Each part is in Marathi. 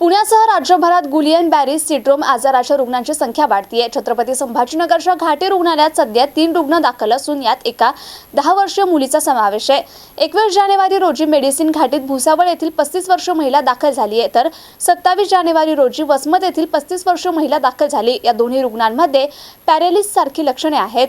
पुण्यासह राज्यभरात गुलियन बॅरिस सिड्रोम आजाराच्या रुग्णांची संख्या वाढतीये. छत्रपती संभाजीनगरच्या घाटी रुग्णालयात सध्या तीन रुग्ण दाखल असून यात एका दहा वर्षीय मुलीचा समावेश आहे. एकवीस जानेवारी रोजी मेडिसिन घाटीत भुसावळ येथील पस्तीस वर्ष महिला दाखल झाली आहे तर सत्तावीस जानेवारी रोजी वसमत येथील पस्तीस वर्ष महिला दाखल झाली. या दोन्ही रुग्णांमध्ये पॅरेलिस सारखी लक्षणे आहेत.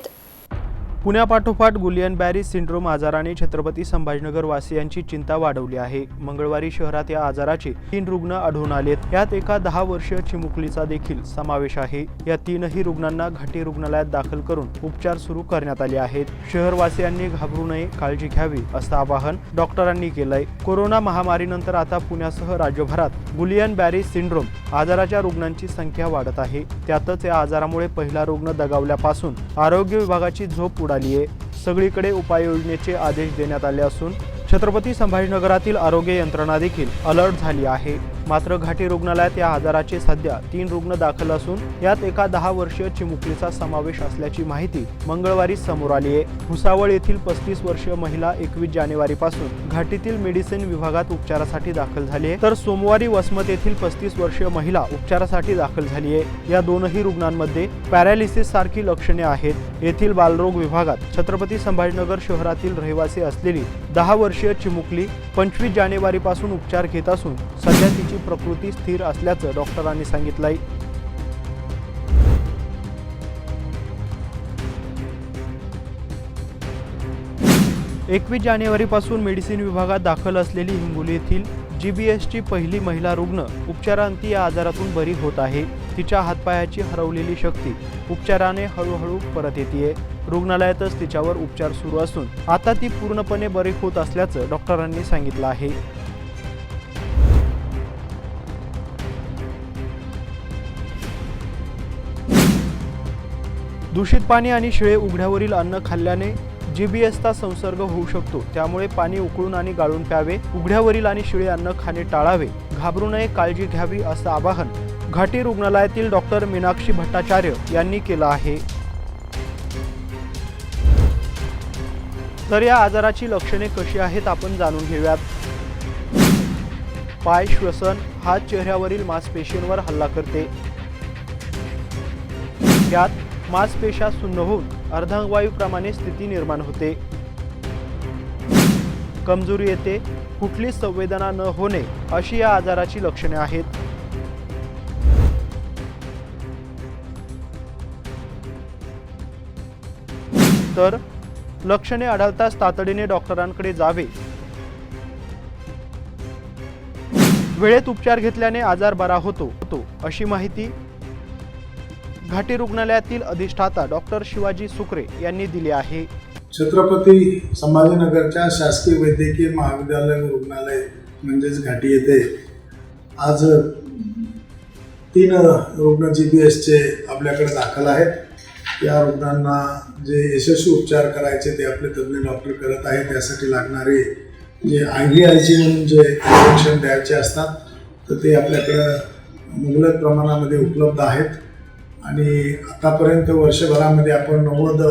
पुण्यापाठोपाठ गुलियन बॅरी सिंड्रोम आजाराने छत्रपती संभाजीनगर वासियांची चिंता वाढवली आहे. मंगळवारी शहरात या आजाराचे तीन रुग्ण आढळून आलेत. यात एका दहा वर्षीय चिमुकलीचा देखील समावेश आहे. या तीनही रुग्णांना घाटी रुग्णालयात दाखल करून उपचार सुरू करण्यात आले आहेत. शहरवासियांनी घाबरू नये काळजी घ्यावी असं आवाहन डॉक्टरांनी केलंय. कोरोना महामारीनंतर आता पुण्यासह राज्यभरात गुलियन बॅरी सिंड्रोम आजाराच्या रुग्णांची संख्या वाढत आहे. त्यातच या आजारामुळे पहिला रुग्ण दगावल्यापासून आरोग्य विभागाची झोप उडाली आहे. सगळीकडे उपाययोजनेचे आदेश देण्यात आले असून छत्रपती संभाजीनगरातील आरोग्य यंत्रणा देखील अलर्ट झाली आहे. मात्र घाटी रुग्णालयात या आजाराचे सध्या तीन रुग्ण दाखल असून यात एका दहा वर्षीय चिमुकलीचा समावेश असल्याची माहिती मंगळवारी समोर आली आहे. भुसावळ येथील पस्तीस वर्षीय महिला एकवीस जानेवारीपासून घाटीतील मेडिसिन विभागात उपचारासाठी दाखल झाली आहे. तर सोमवारी वसमत येथील पस्तीस वर्षीय महिला उपचारासाठी दाखल झाली आहे. या दोनही रुग्णांमध्ये पॅरालिसिस सारखी लक्षणे आहेत. येथील बालरोग विभागात छत्रपती संभाजीनगर शहरातील रहिवासी असलेली दहा वर्षीय चिमुकली पंचवीस जानेवारीपासून उपचार घेत असून सध्या तिची प्रकृती स्थिर असल्याचं डॉक्टरांनी सांगितलंय. एकवीस जानेवारीपासून मेडिसिन विभागात दाखल असलेली हिंगोली येथील जी बी एसची पहिली महिला रुग्ण उपचारांती या आजारातून बरी होत आहे. तिच्या हातपायाची हरवलेली शक्ती उपचाराने हळूहळू परत येते रुग्णालयातच तिच्यावर उपचार सुरू असून आता ती पूर्णपणे बरी होत असल्याचं डॉक्टरांनी सांगितलं आहे. दूषित पाणी आणि शिळे उघड्यावरील अन्न खाल्ल्याने जी बी एसचा संसर्ग होऊ शकतो. त्यामुळे पाणी उकळून आणि गाळून प्यावे उघड्यावरील आणि शिळे अन्न खाणे टाळावे घाबरू नये काळजी घ्यावी असं आवाहन घाटी रुग्णालयातील डॉक्टर मीनाक्षी भट्टाचार्य यांनी केलं आहे. तर या आजाराची लक्षणे कशी आहेत आपण जाणून घेऊयात. पाय श्वसन हात चेहऱ्यावरील मांसपेशींवर हल्ला करते. यात मांसपेशा सुन्न होऊन अर्धांगवायूप्रमाणे स्थिती निर्माण होते. कमजोरी येते कुठलीच संवेदना न होणे अशी या आजाराची लक्षणे आहेत. तर लक्षणे आढळताच तातडीने डॉक्टरांकडे जावे. वेळेत उपचार घेतल्याने आजार बरा होतो होतो अशी माहिती घाटी रुग्णालयातील अधिष्ठाता डॉक्टर शिवाजी सुकरे यांनी दिली आहे. छत्रपती संभाजीनगरच्या शासकीय वैद्यकीय महाविद्यालय रुग्णालय म्हणजेच घाटी येथे आज तीन रुग्ण जी बी एसचे आपल्याकडे दाखल आहेत. या रुग्णांना जे यशस्वी उपचार करायचे ते आपले तज्ज्ञ डॉक्टर करत आहेत त्यासाठी लागणारे जे आय व्ही आयची म्हणून जे इंजेक्शन द्यायचे असतात तर ते आपल्याकडं मुबलक प्रमाणामध्ये उपलब्ध आहेत. आणि आतापर्यंत वर्षभरामध्ये आपण नव्वद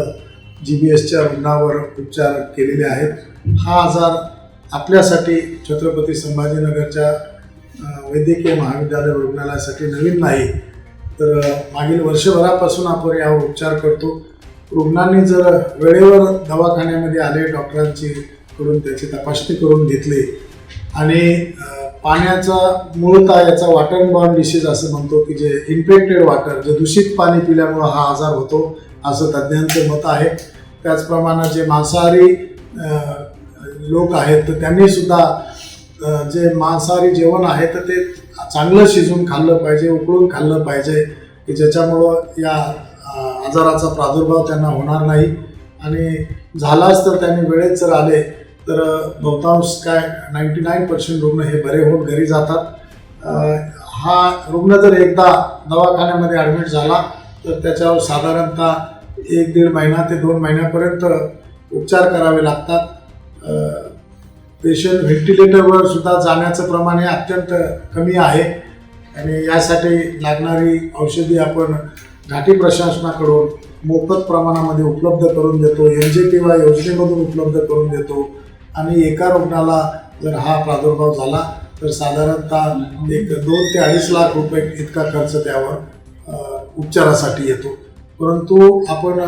जी बी एसच्या रुग्णावर उपचार केलेले आहेत. हा आजार आपल्यासाठी छत्रपती संभाजीनगरच्या वैद्यकीय महाविद्यालय रुग्णालयासाठी नवीन नाही. तर मागील वर्षभरापासून आपण यावर उपचार करतो. रुग्णांनी जर वेळेवर दवाखान्यामध्ये आले डॉक्टरांची कडून त्याची तपासणी करून घेतली आणि पाण्याचा मूळतः याचा वॉटर बॉर्न डिसीज असं म्हणतो की जे इन्फेक्टेड वॉटर जे दूषित पाणी पिल्यामुळं हा आजार होतो असं तज्ज्ञांचं मत आहे. त्याचप्रमाणे जे मांसाहारी लोक आहेत तर त्यांनीसुद्धा जे मांसाहारी जेवण आहे तर ते चांगलं शिजवून खाल्लं पाहिजे उकळून खाल्लं पाहिजे की ज्याच्यामुळं या आजाराचा प्रादुर्भाव त्यांना होणार नाही. आणि झालाच तर त्यांनी वेळेत जर आले तर बहुतांश काय नाईंटी नाईन पर्सेंट रुग्ण हे बरे होऊन घरी जातात. हा रुग्ण जर एकदा दवाखान्यामध्ये ॲडमिट झाला तर त्याच्यावर साधारणतः एक दीड महिना ते दोन महिन्यापर्यंत उपचार करावे लागतात. पेशंट व्हेंटिलेटरवर सुद्धा जाण्याचं प्रमाण हे अत्यंत कमी आहे. आणि यासाठी लागणारी औषधी आपण घाटी प्रशासनाकडून मोफत प्रमाणामध्ये उपलब्ध करून देतो एन जे पी वाय योजनेमधून उपलब्ध करून देतो. आणि एका रुग्णाला जर हा प्रादुर्भाव झाला तर साधारणतः एक दोन ते अडीच लाख रुपये इतका खर्च त्यावर उपचारासाठी येतो. परंतु आपण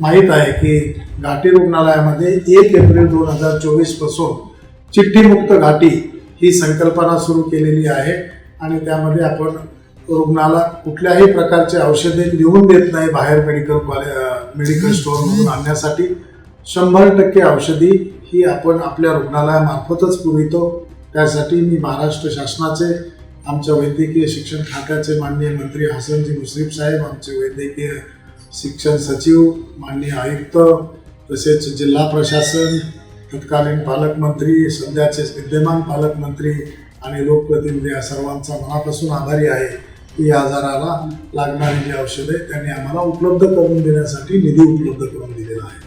माहीत आहे की घाटी रुग्णालयामध्ये एक एप्रिल दोन हजार चोवीसपासून चिठ्ठीमुक्त घाटी ही संकल्पना सुरू केलेली आहे आणि त्यामध्ये आपण रुग्णाला कुठल्याही प्रकारचे औषधे लिहून देत नाही बाहेर मेडिकल कॉले मेडिकल स्टोअरमधून आणण्यासाठी. शंभर टक्के औषधी ही आपण आपल्या रुग्णालयामार्फतच पुरवितो. त्यासाठी मी महाराष्ट्र शासनाचे आमच्या वैद्यकीय शिक्षण खात्याचे माननीय मंत्री हसनजी मुश्रीफ साहेब आमचे वैद्यकीय शिक्षण सचिव माननीय आयुक्त तसेच जिल्हा प्रशासन तत्कालीन पालकमंत्री सध्याचे विद्यमान पालकमंत्री आणि लोकप्रतिनिधी या सर्वांचा मनापासून आभारी आहे की या आजाराला लागणारी जी औषधे त्यांनी आम्हाला उपलब्ध करून देण्यासाठी निधी उपलब्ध करून दिलेला आहे.